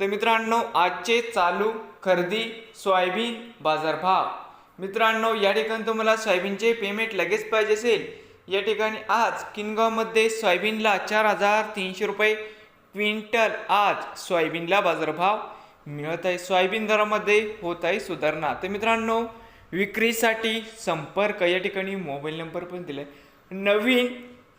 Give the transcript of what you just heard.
तर मित्रांनो आजचे चालू खरेदी सोयाबीन बाजारभाव. मित्रांनो या ठिकाणी तुम्हाला सोयाबीनचे पेमेंट लगेच पाहिजे असेल. या ठिकाणी आज किनगावमध्ये सोयाबीनला चार हजार तीनशे रुपये क्विंटल आज सोयाबीनला बाजारभाव मिळत आहे. सोयाबीन दरामध्ये होत आहे सुधारणा. तर मित्रांनो विक्रीसाठी संपर्क या ठिकाणी मोबाईल नंबर पण दिला आहे नवीन